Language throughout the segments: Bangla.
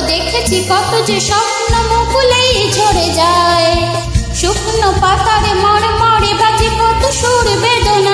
দেখেছি কত যে স্বপ্ন মুকুলেই ঝরে যায়। শুকনো পাতারে মরে মরে বাজে কত সুর বেদনায়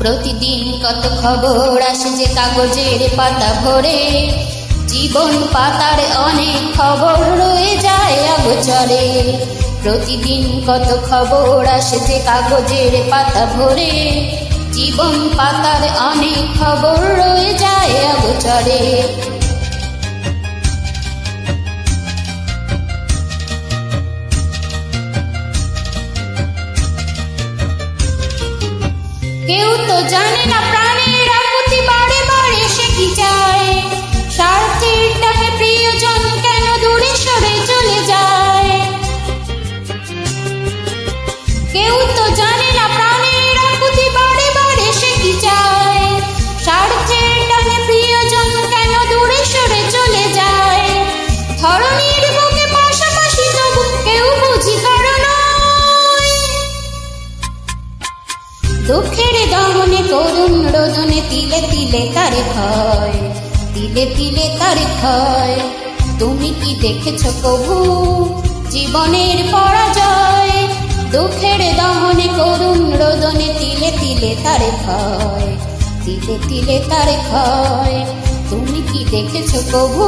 প্রতিদিন কত খবর আসে যে কাগজের পাতা ভরে। জীবন পাতার অনেক খবর রয়ে যায় অগোচরে। প্রতিদিন কত খবর আসে যে কাগজের পাতা ভরে। জীবন পাতার অনেক খবর রয়ে যায় অগোচরে। কেউ তো জানে না প্রাণের দুঃখের দহনে করুণ রোদনে তিলে তিলে তার ক্ষয় তিলে তিলে তার ক্ষয় তুমি কি দেখেছ প্রভু জীবনের পরাজয়? দুঃখের দহনে করুণ রোদনে তিলে তিলে তার ক্ষয় তিলে তিলে তার ক্ষয় তুমি কি দেখেছ প্রভু